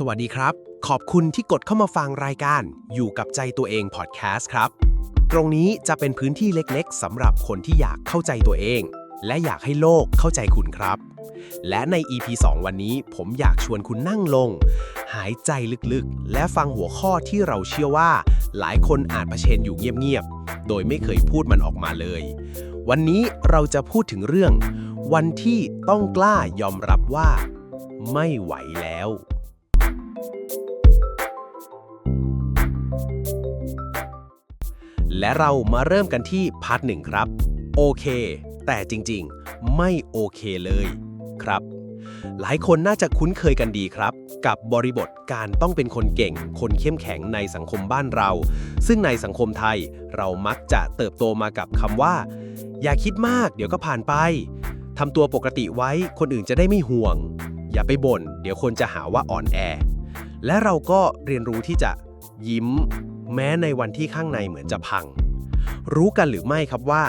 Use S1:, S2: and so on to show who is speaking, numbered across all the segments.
S1: สวัสดีครับ ขอบคุณที่กดเข้ามาฟังรายการ อยู่กับใจตัวเองพอดแคสต์ครับ ตรงนี้จะเป็นพื้นที่เล็กๆสำหรับคนที่อยากเข้าใจตัวเอง และอยากให้โลกเข้าใจคุณครับ และใน EP 2 วันนี้ผมอยากชวนคุณนั่งลง หายใจลึกๆ และฟังหัวข้อที่เราเชื่อว่า หลายคนอาจเผชิญอยู่เงียบๆ โดยไม่เคยพูดมันออกมาเลย วันนี้เราจะพูดถึงเรื่อง วันที่ต้องกล้ายอมรับว่า ไม่ไหวแล้ว และเรามาเริ่มกันที่พาร์ทหนึ่งครับ โอเค แต่จริงๆ ไม่โอเคเลยครับ หลายคนน่าจะคุ้นเคยกันดีครับ กับบริบทการต้องเป็นคนเก่ง คนเข้มแข็งในสังคมบ้านเรา ซึ่งในสังคมไทยเรามักจะเติบโตมากับคำว่า อย่าคิดมาก เดี๋ยวก็ผ่านไปทำตัวปกติไว้คนอื่นจะได้ไม่ห่วง อย่าไปบ่น เดี๋ยวคนจะหาว่าอ่อนแอ และเราก็เรียนรู้ที่จะยิ้ม แม้ในวันที่ข้างในเหมือนจะพัง รู้กันหรือไม่ครับว่า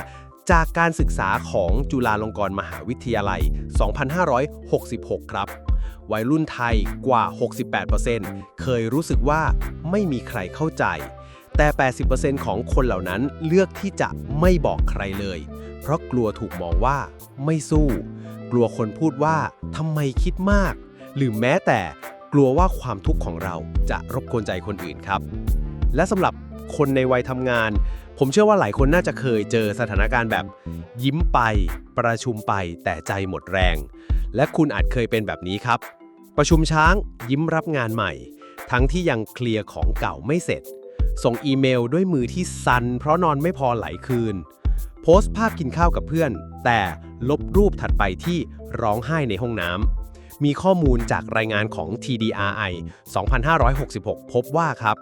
S1: จากการศึกษาของจุฬาลงกรณ์มหาวิทยาลัย 2566 ครับ วัยรุ่นไทยกว่า 68%เคยรู้สึกว่าไม่มีใครเข้าใจ แต่ 80%ของคนเหล่านั้นเลือกที่จะไม่บอกใครเลย เพราะกลัวถูกมองว่าไม่สู้ กลัวคนพูดว่าทำไมคิดมาก หรือแม้แต่ กลัวว่าความทุกข์ของเราจะรบกวนใจคนอื่นครับ และสำหรับคนในวัยทำงาน ผมเชื่อว่าหลายคนน่าจะเคยเจอสถานการณ์แบบ ยิ้มไป ประชุมไป แต่ใจหมดแรง และคุณอาจเคยเป็นแบบนี้ครับ ประชุมช้าง ยิ้มรับงานใหม่ ทั้งที่ยังเคลียร์ของเก่าไม่เสร็จ ส่งอีเมลด้วยมือที่สั่นเพราะนอนไม่พอหลายคืน โพสต์ภาพกินข้าวกับเพื่อน แต่ลบรูปถัดไปที่ร้องไห้ในห้องน้ำ มีข้อมูลจากรายงานของ TDRI 2566 พบว่าครับ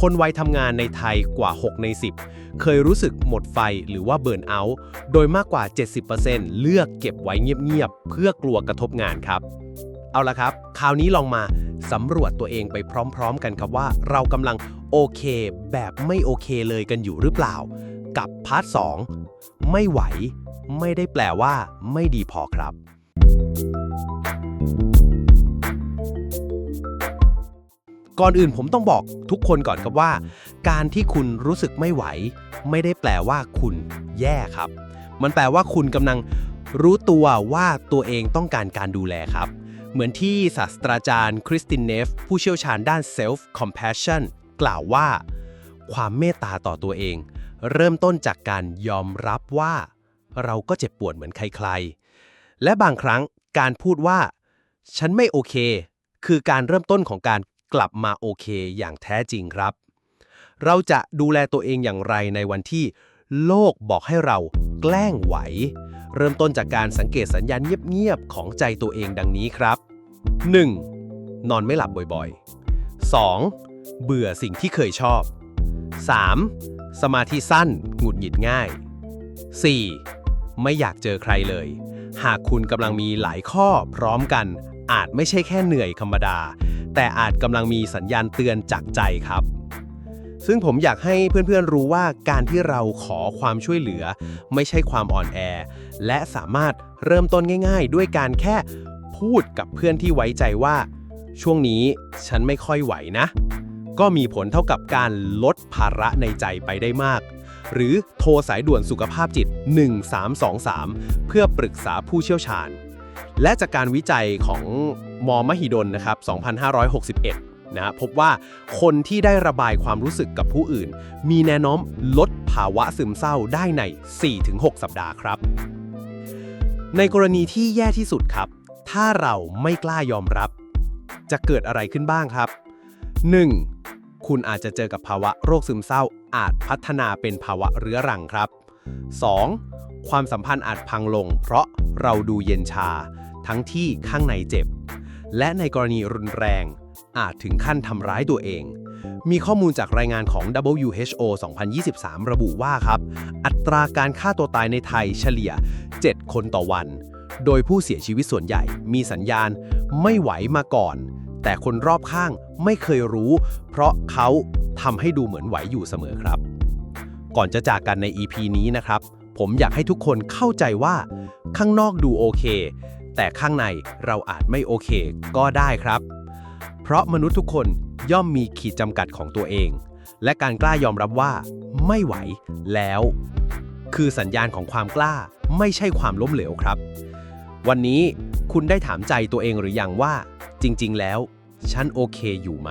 S1: คนวัยทำงานในไทยกว่า 6 ใน 10 เคยรู้สึกหมดไฟหรือว่าเบิร์นเอาท์โดยมากกว่า 70%เลือกเก็บไว้เงียบๆ เพื่อกลัวกระทบงานครับ เอาละครับ คราวนี้ลองมาสำรวจตัวเองไปพร้อม ๆ กันครับว่าเรากำลังโอเค แบบไม่โอเคเลยกันอยู่หรือเปล่า กับพาร์ท 2 ไม่ไหว ไม่ได้แปลว่า ไม่ดีพอครับ ก่อนอื่นผมต้องบอกทุกคนก่อนครับว่า การที่คุณรู้สึกไม่ไหว ไม่ได้แปลว่าคุณแย่ครับ มันแปลว่าคุณกำลังรู้ตัวว่าตัวเองต้องการการดูแลครับ เหมือนที่ศาสตราจารย์คริสตินเนฟ ผู้เชี่ยวชาญด้าน self compassion กล่าวว่า ความเมตตาต่อตัวเอง เริ่มต้นจากการยอมรับว่า เราก็เจ็บปวดเหมือนใครๆ และบางครั้งการพูดว่า ฉันไม่โอเค คือการเริ่มต้นของการ กลับมาโอเคอย่างแท้จริงครับ เราจะดูแลตัวเองอย่างไรในวันที่ โลกบอกให้เราแกล้งไหว เริ่มต้นจากการสังเกตสัญญาณเงียบๆของใจตัวเองดังนี้ครับ 1. นอนไม่หลับบ่อยๆ 2. เบื่อสิ่งที่เคยชอบ 3. สมาธิสั้น หงุดหงิดง่าย 4. ไม่อยากเจอใครเลย หากคุณกำลังมีหลายข้อพร้อมกัน อาจไม่ใช่แค่เหนื่อยธรรมดา แต่อาจกำลังมีสัญญาณเตือนจากใจครับ ซึ่งผมอยากให้เพื่อนๆรู้ว่าการที่เราขอความช่วยเหลือ ไม่ใช่ความอ่อนแอ และสามารถเริ่มต้นง่าย ๆ ด้วยการแค่พูดกับเพื่อนที่ไว้ใจว่า ช่วงนี้ฉันไม่ค่อยไหวนะ ก็มีผลเท่ากับการลดภาระในใจไปได้มาก หรือโทรสายด่วนสุขภาพจิต 1323 เพื่อปรึกษาผู้เชี่ยวชาญ และจากการวิจัยของมอมหิดลนะครับ 2561 นะพบว่าคนที่ได้ระบายความรู้สึกกับผู้อื่น มีแนวโน้มลดภาวะซึมเศร้าได้ใน 4-6 สัปดาห์ครับ ในกรณีที่แย่ที่สุดครับ ถ้าเราไม่กล้ายอมรับ จะเกิดอะไรขึ้นบ้างครับ 1. คุณอาจจะเจอกับภาวะโรคซึมเศร้าอาจพัฒนาเป็นภาวะเรื้อรังครับ 2. ความสัมพันธ์อาจพังลง เพราะเราดูเย็นชา ทั้งที่ข้างในเจ็บ และในกรณีรุนแรง อาจถึงขั้นทำร้ายตัวเอง มีข้อมูลจากรายงานของ WHO 2023 ระบุว่าครับ อัตราการฆ่าตัวตายในไทยเฉลี่ย 7 คนต่อวัน โดยผู้เสียชีวิตส่วนใหญ่ มีสัญญาณไม่ไหวมาก่อน แต่คนรอบข้างไม่เคยรู้ เพราะเขาทำให้ดูเหมือนไหวอยู่เสมอครับ ก่อนจะจากกันใน EP นี้นะครับ ผมอยากให้ทุกคนเข้าใจว่า ข้างนอกดูโอเค แต่ข้างในเราอาจไม่โอเค ก็ได้ครับ เพราะมนุษย์ทุกคนย่อมมีขีดจำกัดของตัวเอง และการกล้ายอมรับว่า ไม่ไหวแล้ว คือสัญญาณของความกล้าไม่ใช่ความล้มเหลวครับ วันนี้คุณได้ถามใจตัวเองหรือยังว่า จริง ๆ แล้ว ฉันโอเคอยู่ไหม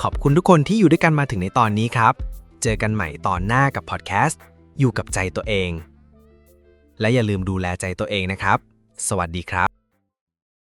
S2: ขอบคุณทุกคนที่อยู่ด้วยกันมาถึงในตอนนี้ครับ เจอกันใหม่ตอนหน้ากับพอดแคสต์ อยู่กับใจตัวเอง และอย่าลืมดูแลใจตัวเองนะครับ สวัสดีครับ